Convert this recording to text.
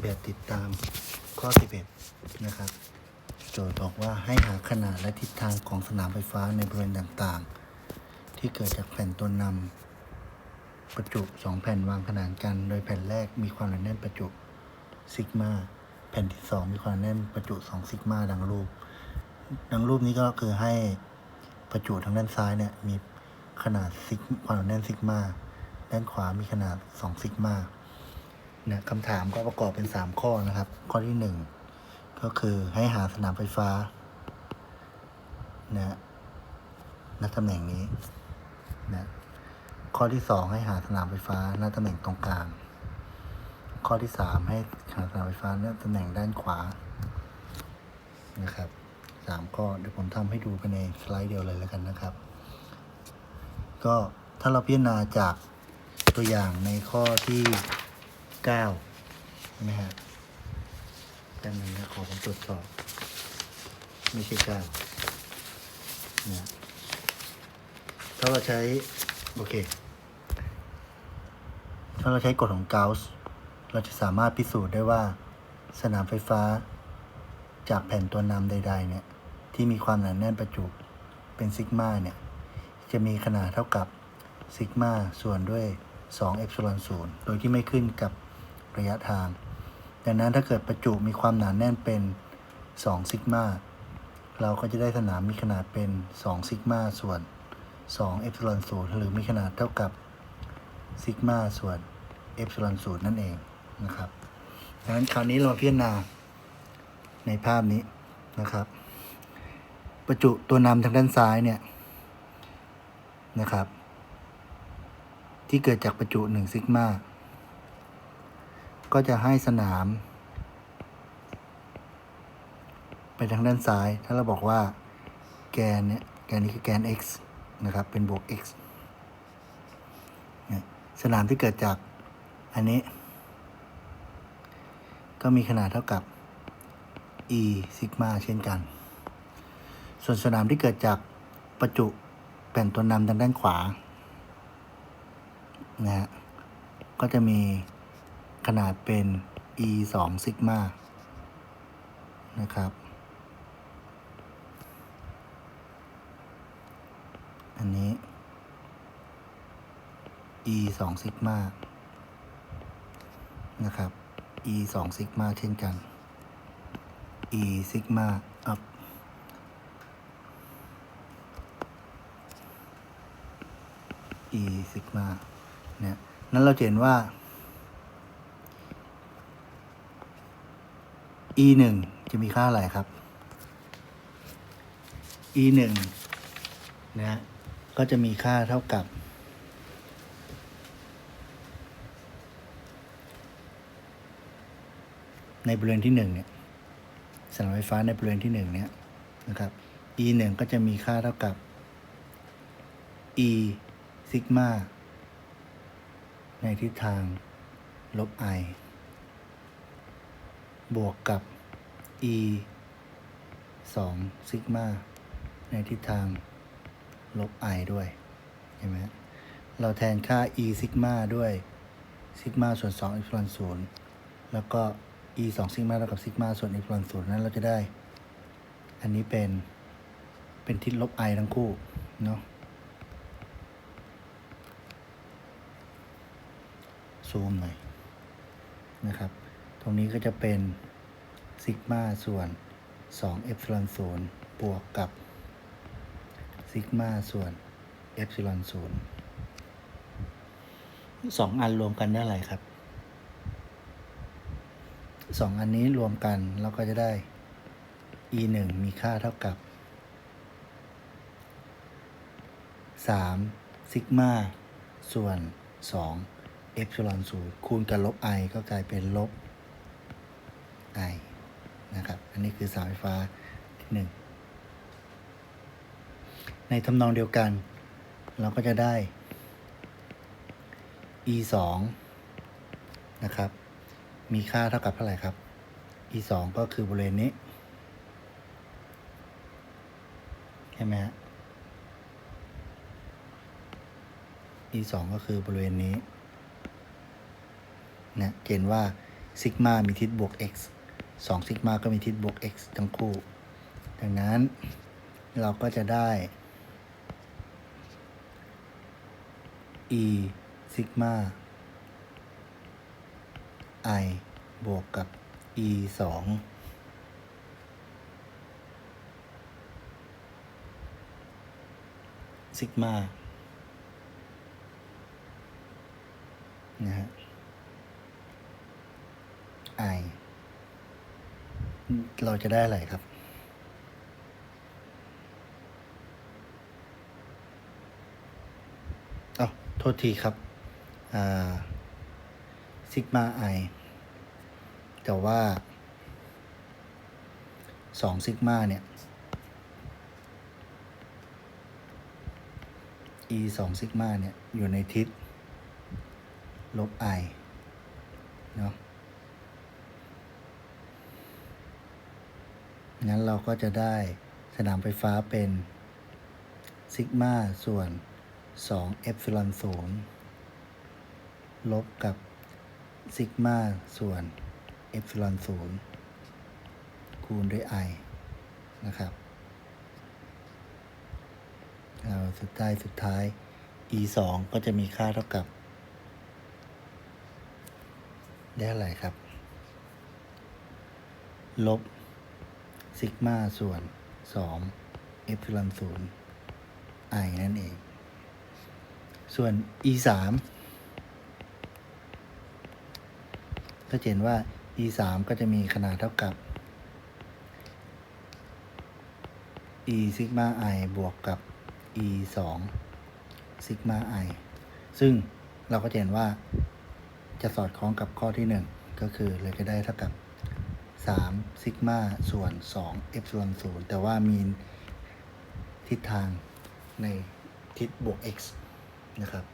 แบบติดตามข้อ 11 นะครับ โจทย์บอกว่าให้หาขนาดและทิศทางของสนามไฟฟ้าในบริเวณต่างๆ ที่เกิดจากแผ่นตัวนำประจุ 2 แผ่นวางขนานกัน โดยแผ่นแรกมีความหนาแน่นประจุซิกมาแผ่นที่ 2 มีความหนาแน่นประจุ2ซิกมาดังรูป ดังรูปนี้ก็คือให้ประจุทางด้านซ้ายเนี่ยมีขนาดซิกความหนาแน่นซิกมาด้านขวามีขนาด2ซิกมา นี่ยคำถามก็ประกอบเป็น 3 ข้อนะครับ ข้อที่ 1 ก็คือให้หาสนามไฟฟ้านะณตำแหน่งนี้นะข้อที่ 2 ให้หาสนามไฟฟ้าณตำแหน่งตรงกลาง ข้อที่ 3 ให้หาสนามไฟฟ้าณตำแหน่งด้านขวานะครับสามข้อเดี๋ยวผมทำให้ดูไปในสไลด์เดียวเลยแล้วกันนะครับ ก็ถ้าเราพิจารณาจากตัวอย่างในข้อที่ 9ใช่ไหมฮะแป๊บนึงนะขอผมตรวจสอบ ไม่ใช่9นะถ้าเราใช้ โอเค ถ้าเราใช้กฎของเกาส์เราจะสามารถพิสูจน์ได้ว่าสนามไฟฟ้า จากแผ่นตัวนำใด ๆ เนี่ย ที่มีความหนาแน่นประจุเป็นซิกมาเนี่ย จะมีขนาดเท่ากับซิกมาส่วนด้วย2เอฟซิลอนศูนย์โดยที่ไม่ขึ้นกับ ระยะทาง ดังนั้นถ้าเกิดประจุมีความหนาแน่นเป็น2ซิกมาเราก็จะได้สนามมีขนาดเป็น2ซิกมาส่วน2เอฟซิลอนศูนย์หรือมีขนาดเท่ากับซิกมาส่วนเอฟซิลอนศูนย์นั่นเองนะครับดังนั้นคราวนี้เราพิจารณาในภาพนี้นะครับ ประจุตัวนำทางด้านซ้ายเนี่ยนะครับ ที่เกิดจากประจุหนึ่งซิกมา ก็จะให้สนาม ไปทางด้านซ้าย ถ้าเราบอกว่าแกนเนี่ยแกนนี้คือแกน x นะครับ เป็นบวก x สนามที่เกิดจากอันนี้ ก็มีขนาดเท่ากับ e ซิกมาเช่นกัน ส่วนสนามที่เกิดจากประจุแผ่นตัวนำทางด้านขวานะฮะก็จะมี ขนาดเป็น e 2ซิกมานะครับ อันนี้ e 2ซิกมานะครับ e 2ซิกมาเช่นกัน e ซิกมาอัพ e ซิกมาเนี่ยนั้นเราเห็นว่า e หนึ่งจะมีค่าอะไรครับ e หนึ่งนะฮะก็จะมีค่าเท่ากับในบริเวณที่หนึ่งเนี่ยสนามไฟฟ้าในบริเวณที่หนึ่งเนี่ยนะครับ e หนึ่งก็จะมีค่าเท่ากับ e ซิกมาในทิศทางลบ i บวกกับ e 2ซิกมาในทิศทางลบ i ด้วยเห็นไหมเราแทนค่า e ซิกมาด้วยซิกมาส่วน2 epsilon 0แล้วก็ e 2ซิกมาเท่ากับซิกมาส่วน epsilon 0นั้นเราจะได้ อันนี้เป็นเป็นทิศลบ i ทั้งคู่เนาะซูมหน่อยนะครับ ตรงนี้ก็จะเป็นซิกมาส่วน2เอฟซิลอนศูนย์บวกกับซิกมาส่วนเอฟซิลอนศูนย์สองอันรวมกันได้อะไรครับสองอันนี้รวมกันเราก็จะได้ e หนึ่งมีค่าเท่ากับ3ซิกมาส่วน2เอฟซิลอนศูนย์คูณกับลบ i ก็กลายเป็นลบ i นะครับ อันนี้คือเสาไฟฟ้าที่หนึ่งในทำนองเดียวกัน เราก็จะได้ e 2นะครับ มีค่าเท่ากับเท่าไหร่ครับ e 2ก็คือบริเวณนี้ใช่ไหมฮะ e 2ก็คือบริเวณนี้นะเห็นว่าซิกมามีทิศบวก x 2ซิกมาก็มีทิศบวก x ทั้งคู่ ดังนั้นเราก็จะได้ e ซิกมา i บวกกับ e สองซิกมานะฮะ i เราจะได้อะไรครับอ๋อโทษทีครับซิกมาไอแต่ว่าสองซิกมาเนี่ย e สองซิกมาเนี่ย อยู่ในทิศลบ i เนาะ งั้นเราก็จะได้สนามไฟฟ้าเป็นซิกมาส่วน2เอฟซิลอนศูนย์ลบกับซิกมาส่วนเอฟซิลอนศูนย์คูณด้วย i นะครับเราสุดท้ายสุดท้าย e 2ก็จะมีค่าเท่ากับ ได้อะไรครับ ลบ ซิกมาส่วน2เอฟซิลอนศูนย์ i นั่นเอง ส่วน e 3ก็จะเห็นว่า e 3ก็จะมีขนาดเท่ากับ e ซิกมา i บวกกับ e 2ซิกมา i ซึ่งเราก็จะเห็นว่าจะสอดคล้องกับข้อที่ 1 ก็คือเราจะได้เท่ากับ 3ซิกมาส่วน2เอฟซิลอนศูนย์แต่ว่ามีทิศทางในทิศบวก x นะครับ